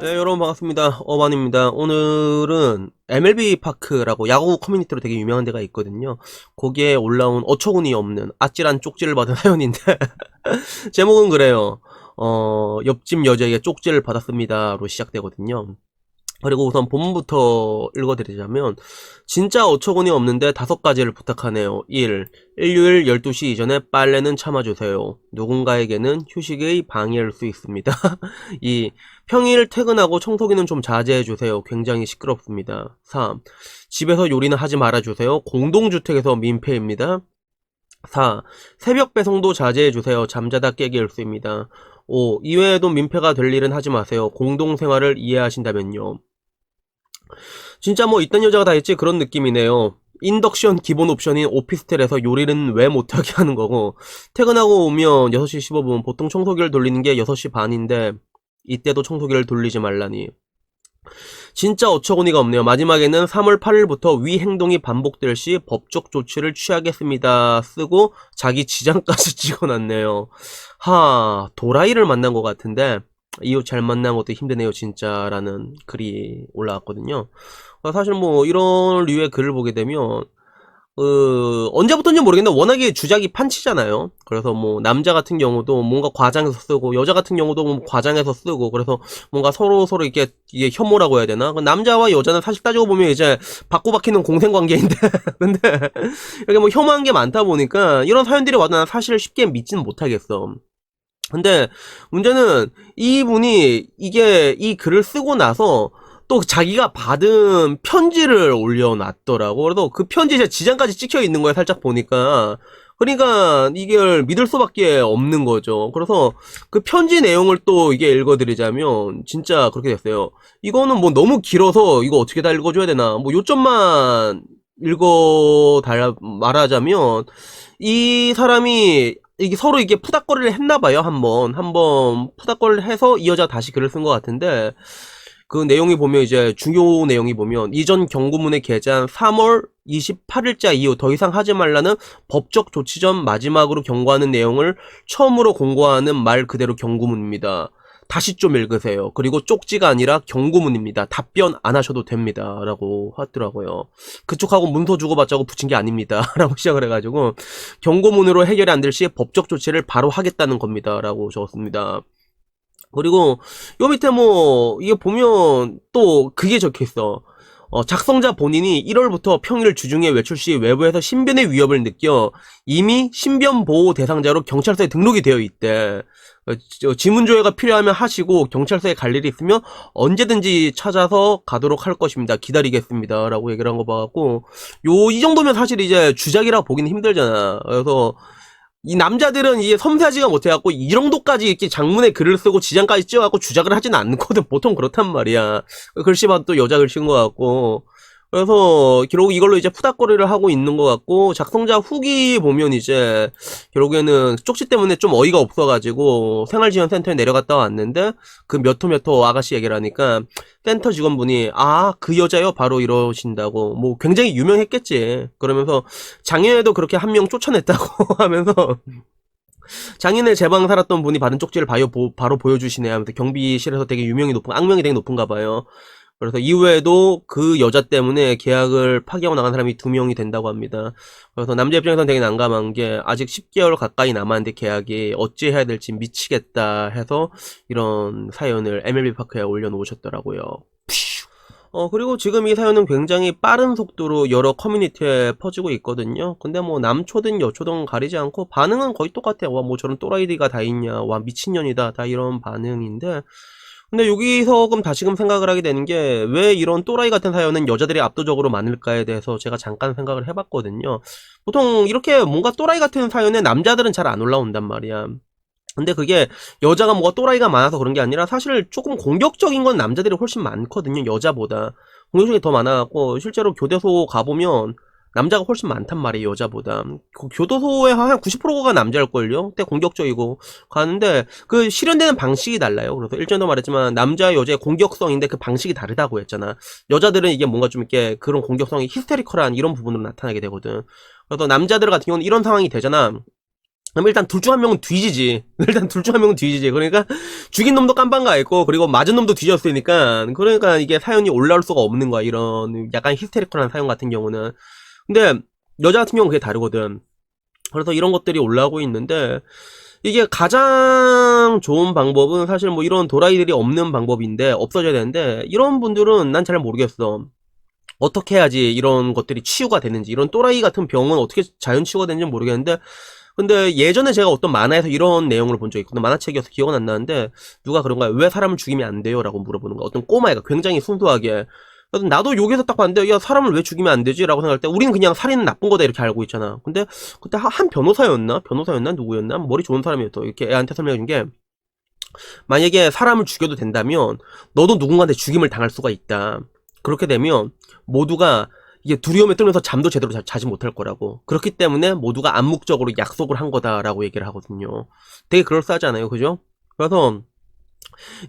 네, 여러분 반갑습니다. 어반입니다. 오늘은 MLB 파크라고 야구 커뮤니티로 되게 유명한 데가 있거든요. 거기에 올라온 어처구니 없는 아찔한 쪽지를 받은 사연인데 제목은 그래요. 어, 옆집 여자에게 쪽지를 받았습니다로 시작되거든요. 그리고 우선 본문부터 읽어드리자면 진짜 어처구니 없는데 다섯 가지를 부탁하네요. 1. 일요일 12시 이전에 빨래는 참아주세요. 누군가에게는 휴식의 방해일 수 있습니다. 2. 평일 퇴근하고 청소기는 좀 자제해주세요. 굉장히 시끄럽습니다. 3. 집에서 요리는 하지 말아주세요. 공동주택에서 민폐입니다. 4. 새벽 배송도 자제해주세요. 잠자다 깨기 일수입니다. 5. 이외에도 민폐가 될 일은 하지 마세요. 공동생활을 이해하신다면요. 진짜 뭐 있던 여자가 다 했지 그런 느낌이네요. 인덕션 기본 옵션인 오피스텔에서 요리는 왜 못하게 하는 거고 퇴근하고 오면 6시 15분 보통 청소기를 돌리는 게 6시 반인데 이때도 청소기를 돌리지 말라니 진짜 어처구니가 없네요. 마지막에는 3월 8일부터 위 행동이 반복될 시 법적 조치를 취하겠습니다. 쓰고 자기 지장까지 찍어놨네요. 하 도라이를 만난 것 같은데 이웃 잘 만난 것도 힘드네요 진짜라는 글이 올라왔거든요. 어, 사실 뭐 이런 류의 글을 보게 되면 어, 언제부터인지 모르겠는데 워낙에 주작이 판치잖아요. 그래서 뭐 남자 같은 경우도 뭔가 과장해서 쓰고 여자 같은 경우도 뭐 과장해서 쓰고 그래서 뭔가 서로 서로 이렇게 이게 혐오라고 해야 되나? 그 남자와 여자는 사실 따지고 보면 이제 받고 박히는 공생 관계인데 근데 이렇게 뭐 혐오한 게 많다 보니까 이런 사연들이 와도 난 사실 쉽게 믿지는 못하겠어. 근데 문제는 이분이 이게 이 글을 쓰고 나서 또 자기가 받은 편지를 올려놨더라고. 그래서 그 편지에 지장까지 찍혀 있는 거야, 살짝 보니까. 그러니까 이걸 믿을 수밖에 없는 거죠. 그래서 그 편지 내용을 또 이게 읽어드리자면 진짜 그렇게 됐어요. 이거는 뭐 너무 길어서 이거 어떻게 다 읽어줘야 되나. 뭐 요점만 읽어 달 말하자면 이 사람이 이게 서로 이게 푸닥거리를 했나 봐요 한번 한번 푸닥거리를 해서 이 여자 다시 글을 쓴 것 같은데 그 내용이 보면 이제 중요 내용이 보면 이전 경고문에 게재한 3월 28일자 이후 더 이상 하지 말라는 법적 조치 전 마지막으로 경고하는 내용을 처음으로 공고하는 말 그대로 경고문입니다. 다시 좀 읽으세요. 그리고 쪽지가 아니라 경고문입니다. 답변 안 하셔도 됩니다. 라고 하더라고요. 그쪽하고 문서 주고받자고 붙인 게 아닙니다. 라고 시작을 해가지고 경고문으로 해결이 안 될시 법적 조치를 바로 하겠다는 겁니다. 라고 적었습니다. 그리고 요 밑에 뭐 이게 보면 또 그게 적혀 있어. 어, 작성자 본인이 1월부터 평일 주중에 외출 시 외부에서 신변의 위협을 느껴 이미 신변 보호 대상자로 경찰서에 등록이 되어 있대. 어, 저, 지문 조회가 필요하면 하시고 경찰서에 갈 일이 있으면 언제든지 찾아서 가도록 할 것입니다. 기다리겠습니다라고 얘기를 한 거 봐갖고 요 이 정도면 사실 이제 주작이라 보기는 힘들잖아. 그래서 이 남자들은 이게 섬세하지가 못해갖고 이 정도까지 이렇게 장문에 글을 쓰고 지장까지 찍어갖고 주작을 하지는 않거든. 보통 그렇단 말이야. 글씨 봐도 또 여자 글씨인 것 같고. 그래서 결국 이걸로 이제 푸닥거리를 하고 있는 것 같고 작성자 후기 보면 이제 결국에는 쪽지 때문에 좀 어이가 없어가지고 생활지원센터에 내려갔다 왔는데 그 몇 호 몇 호 아가씨 얘기를 하니까 센터 직원분이 아 그 여자요? 바로 이러신다고. 뭐 굉장히 유명했겠지. 그러면서 작년에도 그렇게 한 명 쫓아냈다고 하면서 장인의 제방 살았던 분이 받은 쪽지를 바로, 보여주시네 하면서 경비실에서 되게 유명이 높은 악명이 되게 높은가 봐요 그래서 이후에도 그 여자 때문에 계약을 파기하고 나간 사람이 두 명이 된다고 합니다. 그래서 남자 입장에서는 되게 난감한 게 아직 10개월 가까이 남았는데 계약이 어찌 해야 될지 미치겠다 해서 이런 사연을 MLB 파크에 올려놓으셨더라고요. 어, 그리고 지금 이 사연은 굉장히 빠른 속도로 여러 커뮤니티에 퍼지고 있거든요. 근데 뭐 남초든 여초든 가리지 않고 반응은 거의 똑같아요. 와, 뭐 저런 또라이디가 다 있냐. 와, 미친년이다. 다 이런 반응인데. 근데 여기서 그럼 다시금 생각을 하게 되는 게 왜 이런 또라이 같은 사연은 여자들이 압도적으로 많을까에 대해서 제가 잠깐 생각을 해봤거든요. 보통 이렇게 뭔가 또라이 같은 사연에 남자들은 잘 안 올라온단 말이야. 근데 그게 여자가 뭐가 또라이가 많아서 그런 게 아니라 사실 조금 공격적인 건 남자들이 훨씬 많거든요. 여자보다. 공격적이 더 많아갖고 실제로 교대소 가보면 남자가 훨씬 많단 말이에요, 여자보다. 그 교도소에 한 90%가 남자일걸요? 그때 공격적이고. 가는데, 그 실현되는 방식이 달라요. 그래서 일전에도 말했지만, 남자, 여자의 공격성인데 그 방식이 다르다고 했잖아. 여자들은 이게 뭔가 좀 이렇게 그런 공격성이 히스테리컬한 이런 부분으로 나타나게 되거든. 그래서 남자들 같은 경우는 이런 상황이 되잖아. 그럼 일단 둘 중 한 명은 뒤지지. 일단 둘 중 한 명은 뒤지지. 그러니까 죽인 놈도 깜빵 가 있고 그리고 맞은 놈도 뒤졌으니까 그러니까 이게 사연이 올라올 수가 없는 거야. 이런 약간 히스테리컬한 사연 같은 경우는. 근데 여자 같은 경우는 그게 다르거든. 그래서 이런 것들이 올라오고 있는데 이게 가장 좋은 방법은 사실 뭐 이런 도라이들이 없는 방법인데 없어져야 되는데 이런 분들은 난 잘 모르겠어. 어떻게 해야지 이런 것들이 치유가 되는지 이런 또라이 같은 병은 어떻게 자연 치유가 되는지 는 모르겠는데 근데 예전에 제가 어떤 만화에서 이런 내용을 본 적이 있거든요. 만화책이어서 기억은 안 나는데 누가 그런 거야. 왜 사람을 죽이면 안 돼요? 라고 물어보는 거야. 어떤 꼬마애가 굉장히 순수하게 그래서 나도 여기서 딱 봤는데 야 사람을 왜 죽이면 안 되지? 라고 생각할 때 우리는 그냥 살인은 나쁜 거다 이렇게 알고 있잖아. 근데 그때 하- 한 변호사였나? 변호사였나? 누구였나? 머리 좋은 사람이었어. 이렇게 애한테 설명해 준 게 만약에 사람을 죽여도 된다면 너도 누군가한테 죽임을 당할 수가 있다. 그렇게 되면 모두가 이게 두려움에 떨면서 잠도 제대로 자, 자지 못할 거라고. 그렇기 때문에 모두가 암묵적으로 약속을 한 거다라고 얘기를 하거든요. 되게 그럴싸하지 않아요? 그죠? 그래서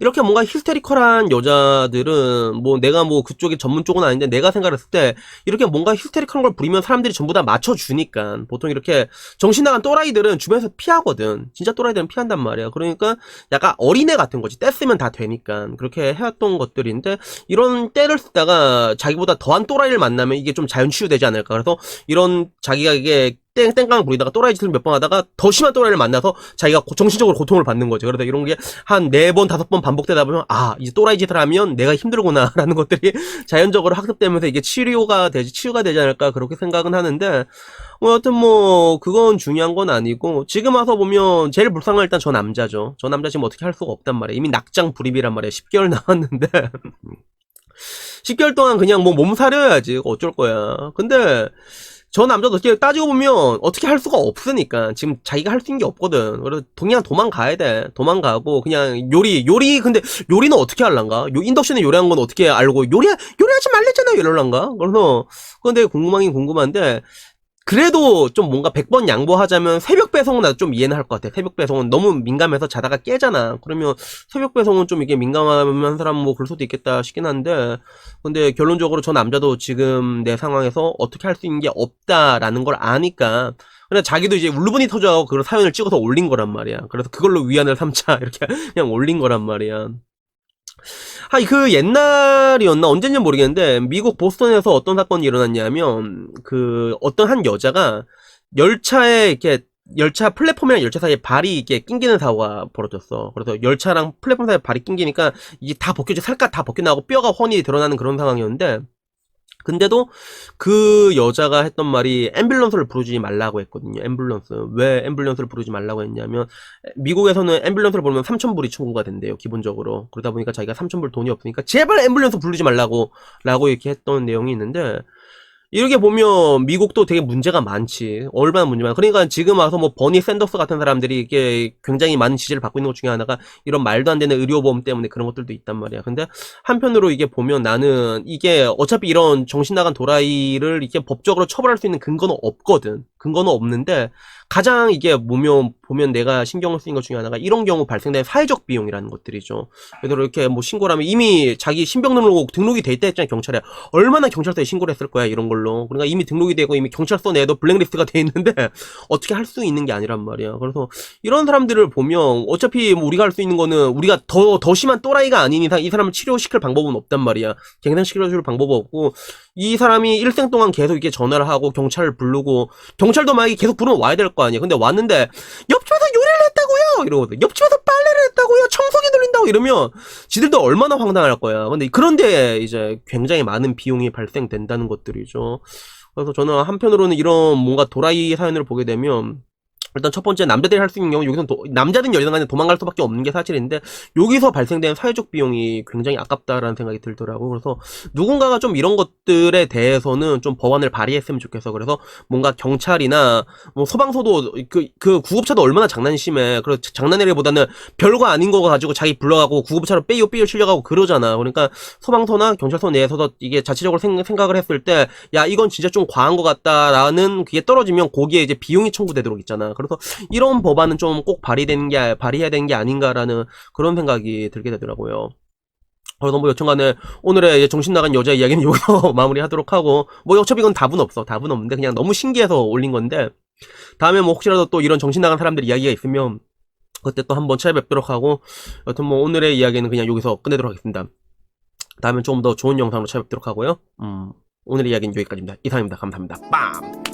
이렇게 뭔가 히스테리컬한 여자들은 뭐 내가 뭐 그쪽이 전문 쪽은 아닌데 내가 생각했을 때 이렇게 뭔가 히스테리컬한 걸 부리면 사람들이 전부 다 맞춰주니까 보통 이렇게 정신 나간 또라이들은 주변에서 피하거든. 진짜 또라이들은 피한단 말이야. 그러니까 약간 어린애 같은 거지. 때 쓰면 다 되니까 그렇게 해왔던 것들인데 이런 때를 쓰다가 자기보다 더한 또라이를 만나면 이게 좀 자연 치유되지 않을까. 그래서 이런 자기가 이게 땡, 땡깡을 부리다가 또라이 짓을 몇 번 하다가 더 심한 또라이를 만나서 자기가 고- 정신적으로 고통을 받는 거죠. 그래서 이런 게 한 네 번, 다섯 번 반복되다 보면, 아, 이제 또라이 짓을 하면 내가 힘들구나, 라는 것들이 자연적으로 학습되면서 이게 치료가 되지, 치유가 되지 않을까, 그렇게 생각은 하는데, 뭐, 여튼 뭐, 그건 중요한 건 아니고, 지금 와서 보면, 제일 불쌍한 건 일단 저 남자죠. 저 남자 지금 어떻게 할 수가 없단 말이에요. 이미 낙장 불입이란 말이에요. 10개월 나왔는데. 10개월 동안 그냥 뭐 몸살려야지. 어쩔 거야. 근데, 저 남자도 어떻게 따지고 보면 어떻게 할 수가 없으니까 지금 자기가 할 수 있는 게 없거든. 그래서 그냥 도망가야 돼. 도망가고 그냥 요리 요리 근데 요리는 어떻게 할란가? 요 인덕션에 요리한 건 어떻게 알고 요리 요리하지 말랬잖아 이럴란가? 그래서 근데 궁금하긴 궁금한데 그래도 좀 뭔가 100번 양보하자면 새벽 배송은 나도 좀 이해는 할 것 같아. 새벽 배송은 너무 민감해서 자다가 깨잖아. 그러면 새벽 배송은 좀 이게 민감한 사람 뭐 그럴 수도 있겠다 싶긴 한데 근데 결론적으로 저 남자도 지금 내 상황에서 어떻게 할 수 있는 게 없다라는 걸 아니까 그냥 자기도 이제 울분이 터져가고 그걸 사연을 찍어서 올린 거란 말이야. 그래서 그걸로 위안을 삼자 이렇게 그냥 올린 거란 말이야. 아, 그 옛날이었나 언젠지 모르겠는데 미국 보스턴에서 어떤 사건이 일어났냐면 그 어떤 한 여자가 열차에 이렇게 열차 플랫폼이랑 열차 사이에 발이 이렇게 낑기는 사고가 벌어졌어. 그래서 열차랑 플랫폼 사이에 발이 낑기니까 이게 다 벗겨져 살갗 다 벗겨나고 뼈가 훤히 드러나는 그런 상황이었는데 근데도 그 여자가 했던 말이 앰뷸런스를 부르지 말라고 했거든요. 앰뷸런스. 왜 앰뷸런스를 부르지 말라고 했냐면 미국에서는 앰뷸런스를 부르면 3,000불이 청구가 된대요. 기본적으로. 그러다 보니까 자기가 3,000불 돈이 없으니까 제발 앰뷸런스 부르지 말라고 라고 이렇게 했던 내용이 있는데 이렇게 보면 미국도 되게 문제가 많지. 얼마나 문제가. 그러니까 지금 와서 뭐 버니 샌더스 같은 사람들이 이게 굉장히 많은 지지를 받고 있는 것 중에 하나가 이런 말도 안 되는 의료보험 때문에 그런 것들도 있단 말이야. 근데 한편으로 이게 보면 나는 이게 어차피 이런 정신 나간 도라이를 이렇게 법적으로 처벌할 수 있는 근거는 없거든. 근거는 없는데 가장 이게 보면 보면 내가 신경을 쓰는 것 중에 하나가 이런 경우 발생된 사회적 비용이라는 것들이죠. 그래서 이렇게 뭐 신고를 하면 이미 자기 신병 등록 등록이 돼 있다 했잖아 경찰에 얼마나 경찰서에 신고를 했을 거야 이런 걸로. 그러니까 이미 등록이 되고 이미 경찰서 내에도 블랙리스트가 돼 있는데 어떻게 할 수 있는 게 아니란 말이야. 그래서 이런 사람들을 보면 어차피 뭐 우리가 할 수 있는 거는 우리가 더 더 심한 또라이가 아닌 이상 이 사람을 치료시킬 방법은 없단 말이야. 갱생시켜줄 방법은 없고 이 사람이 일생 동안 계속 이렇게 전화를 하고 경찰을 부르고 경찰도 만약에 계속 부르면 와야 될 거 아니야. 근데 왔는데 옆집에서 요리를 했다고요. 이러거든. 옆집에서 빨래를 했다고요. 청소기 돌린다고 이러면 지들도 얼마나 황당할 거야. 근데 그런데 이제 굉장히 많은 비용이 발생된다는 것들이죠. 그래서 저는 한편으로는 이런 뭔가 도라이 사연을 보게 되면 일단 첫 번째 남자들이 할 수 있는 경우 여기서 남자든 여자든 간에 도망갈 수밖에 없는 게 사실인데 여기서 발생된 사회적 비용이 굉장히 아깝다라는 생각이 들더라고. 그래서 누군가가 좀 이런 것들에 대해서는 좀 법안을 발의했으면 좋겠어. 그래서 뭔가 경찰이나 뭐 소방서도 그, 그 구급차도 얼마나 장난이 심해. 그래서 장난이라기보다는 별거 아닌 거 가지고 자기 불러가고 구급차로 빼요 빼요 실려가고 그러잖아. 그러니까 소방서나 경찰서 내에서도 이게 자체적으로 생, 생각을 했을 때 야 이건 진짜 좀 과한 것 같다라는 그게 떨어지면 거기에 이제 비용이 청구되도록 있잖아 그래서 이런 법안은 좀 꼭 발의되는 게 발의해야 되는 게 아닌가라는 그런 생각이 들게 되더라고요. 그래서 뭐 여튼간에 오늘의 정신 나간 여자 이야기는 여기서 마무리하도록 하고 뭐 어차피 이건 답은 없어 답은 없는데 그냥 너무 신기해서 올린 건데 다음에 뭐 혹시라도 또 이런 정신 나간 사람들 이야기가 있으면 그때 또 한번 찾아뵙도록 하고 여튼 뭐 오늘의 이야기는 그냥 여기서 끝내도록 하겠습니다. 다음엔 조금 더 좋은 영상으로 찾아뵙도록 하고요. 음, 오늘의 이야기는 여기까지입니다. 이상입니다. 감사합니다. 빰!